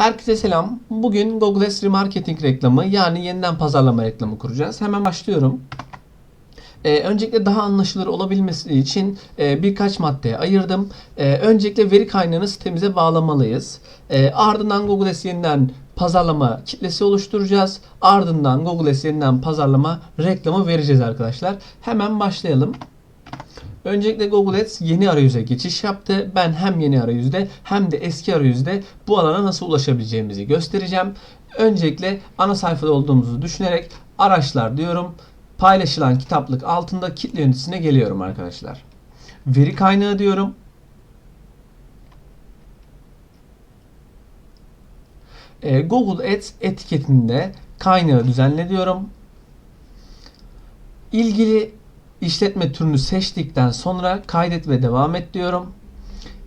Herkese selam. Bugün Google Ads Remarketing reklamı yani yeniden pazarlama reklamı kuracağız. Hemen başlıyorum. Ee, öncelikle daha anlaşılır olabilmesi için e, birkaç maddeye ayırdım. Ee, öncelikle veri kaynağını sitemize bağlamalıyız. Ee, ardından Google Ads yeniden pazarlama kitlesi oluşturacağız. Ardından Google Ads yeniden pazarlama reklamı vereceğiz arkadaşlar. Hemen başlayalım. Öncelikle Google Ads yeni arayüze geçiş yaptı. Ben hem yeni arayüzde hem de eski arayüzde bu alana nasıl ulaşabileceğimizi göstereceğim. Öncelikle ana sayfada olduğumuzu düşünerek araçlar diyorum. Paylaşılan kitaplık altında kitle yöneticisine geliyorum arkadaşlar. Veri kaynağı diyorum. Ee, Google Ads etiketinde kaynağı düzenle diyorum. İlgili işletme türünü seçtikten sonra kaydet ve devam et diyorum.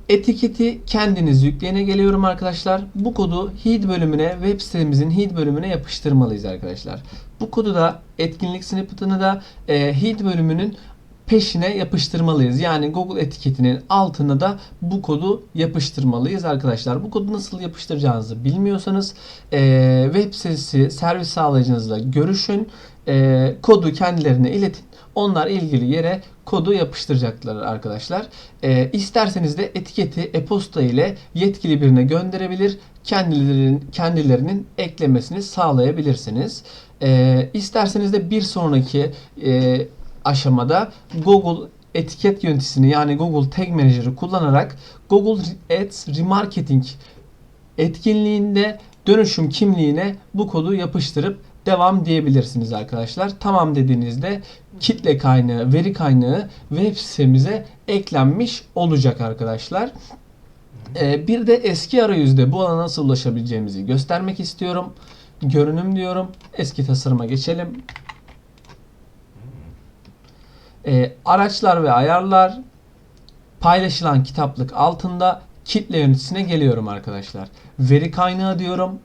Etiketi kendiniz yükleyene geliyorum arkadaşlar. Bu kodu head bölümüne web sitemizin head bölümüne yapıştırmalıyız arkadaşlar. Bu kodu da etkinlik snippet'ını da e, head bölümünün peşine yapıştırmalıyız. Yani Google etiketinin altına da bu kodu yapıştırmalıyız arkadaşlar. Bu kodu nasıl yapıştıracağınızı bilmiyorsanız e, web sitesi servis sağlayıcınızla görüşün. E, kodu kendilerine iletin. Onlar ilgili yere kodu yapıştıracaklar arkadaşlar. E, isterseniz de etiketi e-posta ile yetkili birine gönderebilir. Kendilerinin, kendilerinin eklemesini sağlayabilirsiniz. E, isterseniz de bir sonraki e, aşamada Google etiket yöneticisini yani Google Tag Manager'ı kullanarak Google Ads Remarketing etkinliğinde dönüşüm kimliğine bu kodu yapıştırıp devam diyebilirsiniz arkadaşlar. Tamam dediğinizde kitle kaynağı, veri kaynağı web sitemize eklenmiş olacak arkadaşlar. Ee, bir de eski arayüzde bu alana nasıl ulaşabileceğimizi göstermek istiyorum. Görünüm diyorum. Eski tasarıma geçelim. Ee, araçlar ve ayarlar paylaşılan kitaplık altında kitle yöneticisine geliyorum arkadaşlar. Veri kaynağı diyorum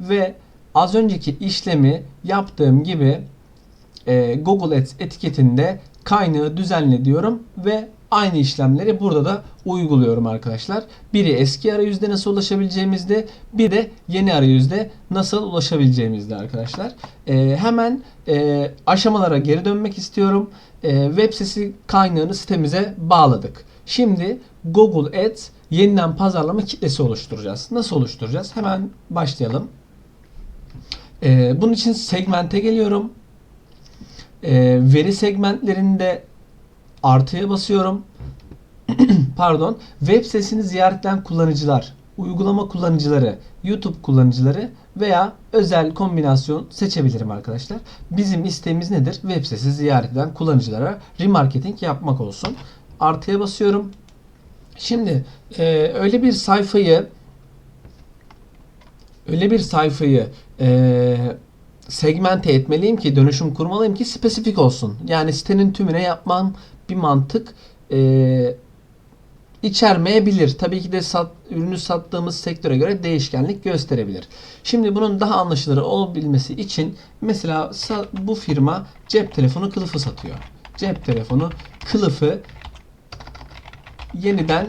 ve az önceki işlemi yaptığım gibi e, Google Ads etiketinde kaynağı düzenle diyorum ve aynı işlemleri burada da uyguluyorum arkadaşlar. Biri eski arayüzde nasıl ulaşabileceğimizde bir de yeni arayüzde nasıl ulaşabileceğimizde arkadaşlar. E, hemen e, aşamalara geri dönmek istiyorum. E, web sitesi kaynağını sitemize bağladık. Şimdi Google Ads yeniden pazarlama kitlesi oluşturacağız. Nasıl oluşturacağız? Hemen başlayalım. Ee, bunun için segmente geliyorum. Ee, veri segmentlerinde artıya basıyorum. Pardon. Web sitesini ziyaret eden kullanıcılar, uygulama kullanıcıları, YouTube kullanıcıları veya özel kombinasyon seçebilirim arkadaşlar. Bizim isteğimiz nedir? Web sitesi ziyaret eden kullanıcılara remarketing yapmak olsun. Artıya basıyorum. Şimdi e, öyle bir sayfayı öyle bir sayfayı e, segmente etmeliyim ki dönüşüm kurmalıyım ki spesifik olsun. Yani sitenin tümüne yapmam bir mantık e, içermeyebilir. Tabii ki de sat, ürünü sattığımız sektöre göre değişkenlik gösterebilir. Şimdi bunun daha anlaşılır olabilmesi için mesela bu firma cep telefonu kılıfı satıyor. Cep telefonu kılıfı yeniden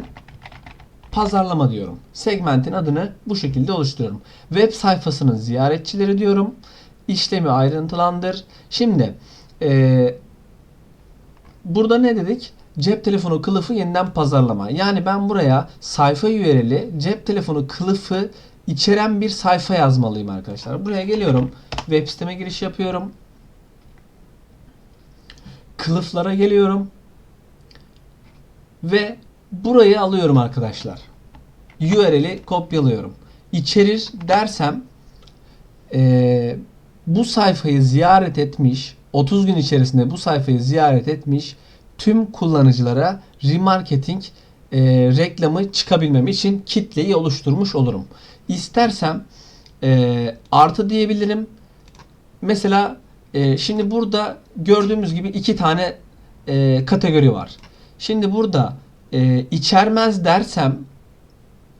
pazarlama diyorum. Segmentin adını bu şekilde oluşturuyorum. Web sayfasının ziyaretçileri diyorum. İşlemi ayrıntılandır. Şimdi e, burada ne dedik? Cep telefonu kılıfı yeniden pazarlama. Yani ben buraya sayfa URL'i cep telefonu kılıfı içeren bir sayfa yazmalıyım arkadaşlar. Buraya geliyorum. Web siteme giriş yapıyorum. Kılıflara geliyorum. Ve burayı alıyorum arkadaşlar. URL'i kopyalıyorum. İçerir dersem eee, bu sayfayı ziyaret etmiş 30 gün içerisinde bu sayfayı ziyaret etmiş tüm kullanıcılara remarketing eee, reklamı çıkabilmem için kitleyi oluşturmuş olurum. İstersem eee, artı diyebilirim. Mesela eee, şimdi burada gördüğümüz gibi iki tane eee, kategori var. Şimdi burada e, içermez dersem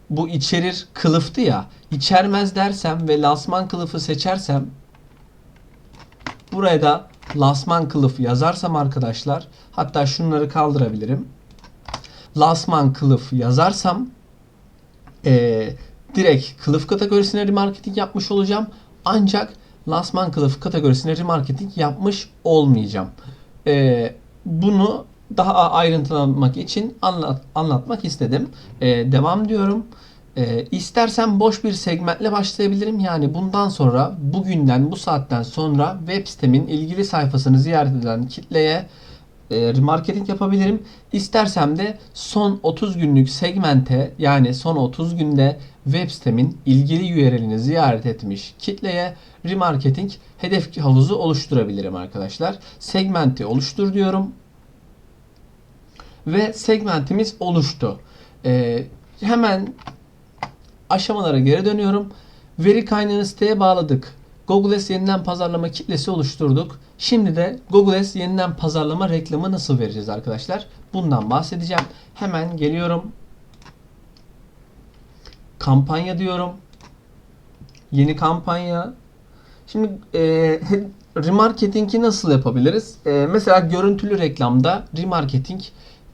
bu içerir kılıftı ya içermez dersem ve lasman kılıfı seçersem buraya da lasman kılıf yazarsam arkadaşlar hatta şunları kaldırabilirim lasman kılıf yazarsam e, direkt kılıf kategorisine remarketing yapmış olacağım. Ancak lansman kılıf kategorisine remarketing yapmış olmayacağım. Ee, bunu daha ayrıntılamak için anlat, anlatmak istedim. Ee, devam diyorum. Ee, istersen boş bir segmentle başlayabilirim. Yani bundan sonra bugünden bu saatten sonra web sitemin ilgili sayfasını ziyaret eden kitleye e, remarketing yapabilirim. İstersem de son 30 günlük segmente yani son 30 günde web sitemin ilgili URL'ini ziyaret etmiş kitleye remarketing hedef havuzu oluşturabilirim arkadaşlar. Segmenti oluştur diyorum. Ve segmentimiz oluştu. Ee, hemen aşamalara geri dönüyorum. Veri kaynağını siteye bağladık. Google Ads yeniden pazarlama kitlesi oluşturduk. Şimdi de Google Ads yeniden pazarlama reklamı nasıl vereceğiz arkadaşlar? Bundan bahsedeceğim. Hemen geliyorum. Kampanya diyorum. Yeni kampanya. Şimdi e, remarketing'i nasıl yapabiliriz? E, mesela görüntülü reklamda remarketing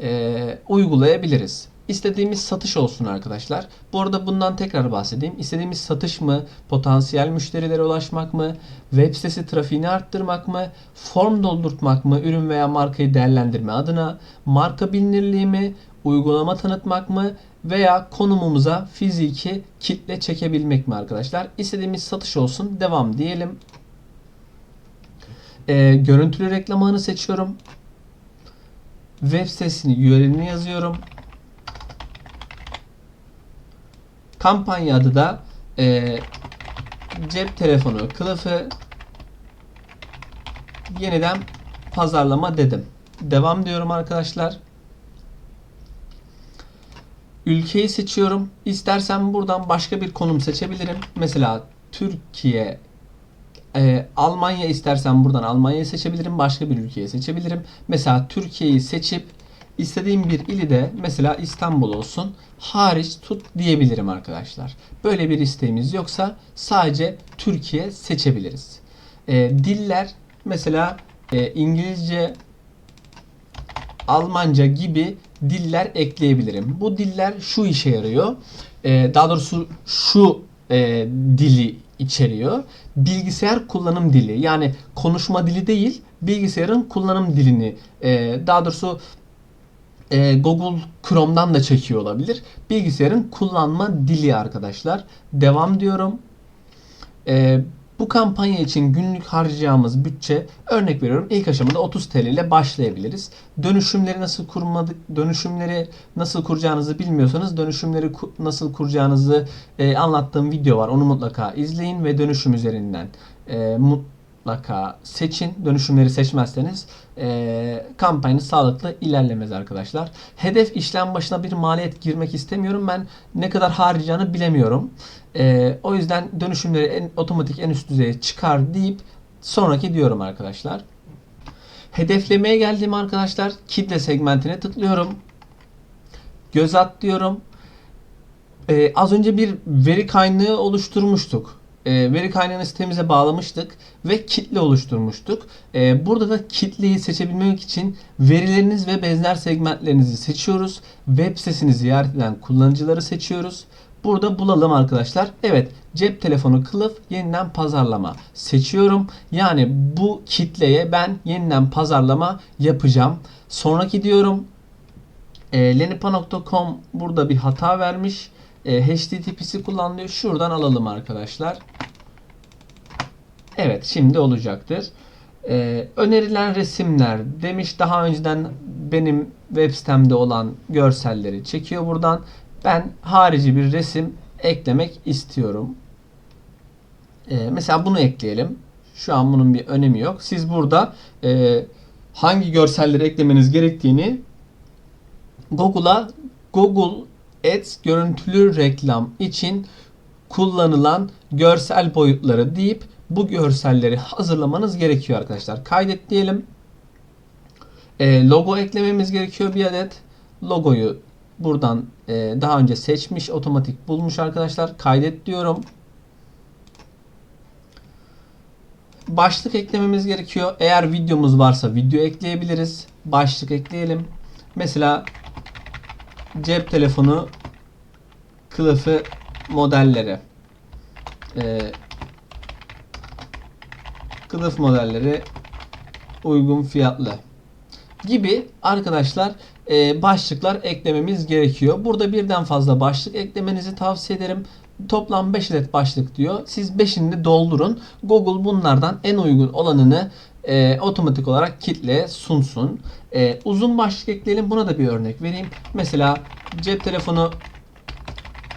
e, uygulayabiliriz. İstediğimiz satış olsun arkadaşlar. Bu arada bundan tekrar bahsedeyim. İstediğimiz satış mı, potansiyel müşterilere ulaşmak mı, web sitesi trafiğini arttırmak mı, form doldurtmak mı, ürün veya markayı değerlendirme adına, marka bilinirliği mi, uygulama tanıtmak mı veya konumumuza fiziki kitle çekebilmek mi arkadaşlar? İstediğimiz satış olsun. Devam diyelim. Ee, görüntülü reklam ağını seçiyorum. Web sitesini URL'ini yazıyorum. Kampanya adı da e, cep telefonu kılıfı yeniden pazarlama dedim. Devam diyorum arkadaşlar. Ülkeyi seçiyorum. İstersen buradan başka bir konum seçebilirim. Mesela Türkiye e, Almanya istersen buradan Almanya'yı seçebilirim. Başka bir ülkeyi seçebilirim. Mesela Türkiye'yi seçip istediğim bir ili de mesela İstanbul olsun hariç tut diyebilirim arkadaşlar. Böyle bir isteğimiz yoksa sadece Türkiye seçebiliriz. E, diller mesela e, İngilizce, Almanca gibi diller ekleyebilirim. Bu diller şu işe yarıyor. E, daha doğrusu şu e, dili içeriyor. Bilgisayar kullanım dili yani konuşma dili değil bilgisayarın kullanım dilini e, daha doğrusu e, Google Chrome'dan da çekiyor olabilir. Bilgisayarın kullanma dili arkadaşlar. Devam diyorum. E, bu kampanya için günlük harcayacağımız bütçe örnek veriyorum ilk aşamada 30 TL ile başlayabiliriz. Dönüşümleri nasıl kurmadık dönüşümleri nasıl kuracağınızı bilmiyorsanız dönüşümleri nasıl kuracağınızı e, anlattığım video var. Onu mutlaka izleyin ve dönüşüm üzerinden e, mutlaka seçin. Dönüşümleri seçmezseniz e, kampanyanız sağlıklı ilerlemez arkadaşlar. Hedef işlem başına bir maliyet girmek istemiyorum. Ben ne kadar harcayacağını bilemiyorum. E, o yüzden dönüşümleri en, otomatik en üst düzeye çıkar deyip sonraki diyorum arkadaşlar. Hedeflemeye geldiğim arkadaşlar kitle segmentine tıklıyorum. Göz at diyorum. Ee, az önce bir veri kaynağı oluşturmuştuk. Ee, veri kaynağını sitemize bağlamıştık ve kitle oluşturmuştuk. Ee, burada da kitleyi seçebilmek için verileriniz ve benzer segmentlerinizi seçiyoruz. Web sitesini ziyaret eden kullanıcıları seçiyoruz. Burada bulalım arkadaşlar. Evet cep telefonu kılıf yeniden pazarlama seçiyorum. Yani bu kitleye ben yeniden pazarlama yapacağım. Sonraki diyorum. E, lenipa.com burada bir hata vermiş. E, HTTP'si kullanılıyor. Şuradan alalım arkadaşlar. Evet şimdi olacaktır. E, önerilen resimler demiş. Daha önceden benim web sitemde olan görselleri çekiyor buradan. Ben harici bir resim eklemek istiyorum. E, mesela bunu ekleyelim. Şu an bunun bir önemi yok. Siz burada e, hangi görselleri eklemeniz gerektiğini Google'a Google Ads görüntülü reklam için kullanılan görsel boyutları deyip bu görselleri hazırlamanız gerekiyor arkadaşlar. Kaydet diyelim. E, logo eklememiz gerekiyor bir adet. Logoyu buradan e, daha önce seçmiş, otomatik bulmuş arkadaşlar. Kaydet diyorum. Başlık eklememiz gerekiyor. Eğer videomuz varsa video ekleyebiliriz. Başlık ekleyelim. Mesela cep telefonu kılıfı modelleri e, kılıf modelleri uygun fiyatlı gibi arkadaşlar e, başlıklar eklememiz gerekiyor. Burada birden fazla başlık eklemenizi tavsiye ederim. Toplam 5 adet başlık diyor. Siz 5'ini de doldurun. Google bunlardan en uygun olanını e, otomatik olarak kitle sunsun. E, uzun başlık ekleyelim. Buna da bir örnek vereyim. Mesela cep telefonu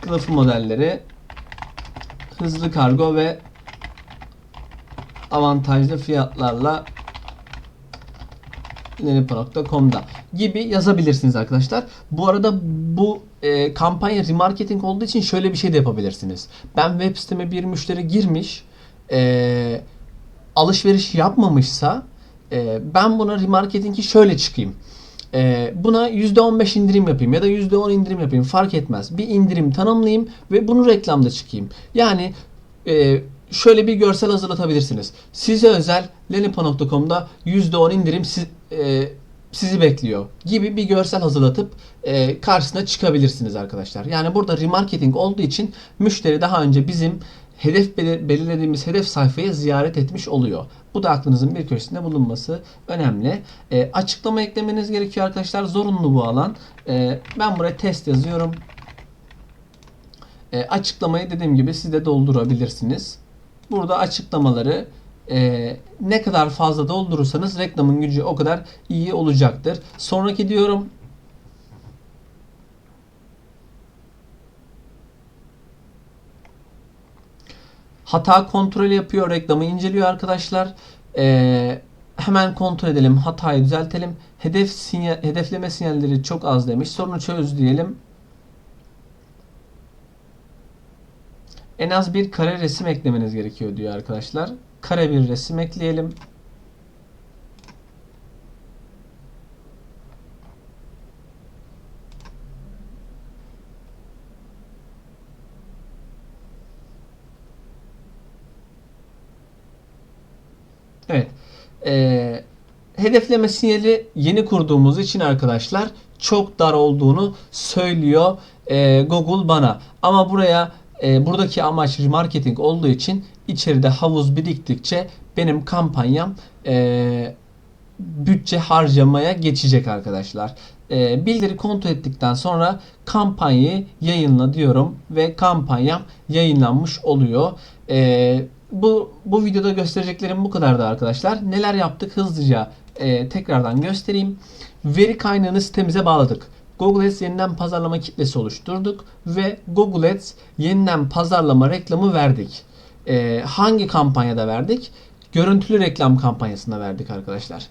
kılıfı modelleri hızlı kargo ve avantajlı fiyatlarla lenipo.com'da gibi yazabilirsiniz arkadaşlar. Bu arada bu e, kampanya remarketing olduğu için şöyle bir şey de yapabilirsiniz. Ben web siteme bir müşteri girmiş e, alışveriş yapmamışsa e, ben buna remarketingi şöyle çıkayım. E, buna %15 indirim yapayım ya da %10 indirim yapayım fark etmez. Bir indirim tanımlayayım ve bunu reklamda çıkayım. Yani e, şöyle bir görsel hazırlatabilirsiniz. Size özel lenipo.com'da %10 indirim siz, e, sizi bekliyor gibi bir görsel hazırlatıp e, karşısına çıkabilirsiniz arkadaşlar. Yani burada remarketing olduğu için müşteri daha önce bizim hedef belir- belirlediğimiz hedef sayfayı ziyaret etmiş oluyor. Bu da aklınızın bir köşesinde bulunması önemli. E, açıklama eklemeniz gerekiyor arkadaşlar. Zorunlu bu alan. E, ben buraya test yazıyorum. E, açıklamayı dediğim gibi siz de doldurabilirsiniz. Burada açıklamaları e, ne kadar fazla doldurursanız reklamın gücü o kadar iyi olacaktır. Sonraki diyorum. Hata kontrolü yapıyor, reklamı inceliyor arkadaşlar. E, hemen kontrol edelim, hatayı düzeltelim. Hedef sinyal, hedefleme sinyalleri çok az demiş. Sorunu çöz diyelim. En az bir kare resim eklemeniz gerekiyor diyor arkadaşlar. Kare bir resim ekleyelim. Evet. Ee, hedefleme sinyali yeni kurduğumuz için arkadaşlar çok dar olduğunu söylüyor e, Google bana. Ama buraya e, buradaki amaç marketing olduğu için içeride havuz biriktikçe benim kampanyam e, bütçe harcamaya geçecek arkadaşlar. E, bildiri kontrol ettikten sonra kampanyayı yayınla diyorum ve kampanyam yayınlanmış oluyor. E, bu bu videoda göstereceklerim bu kadardı arkadaşlar. Neler yaptık hızlıca e, tekrardan göstereyim. Veri kaynağını sitemize bağladık. Google Ads yeniden pazarlama kitlesi oluşturduk ve Google Ads yeniden pazarlama reklamı verdik. E, hangi kampanyada verdik? Görüntülü reklam kampanyasında verdik arkadaşlar.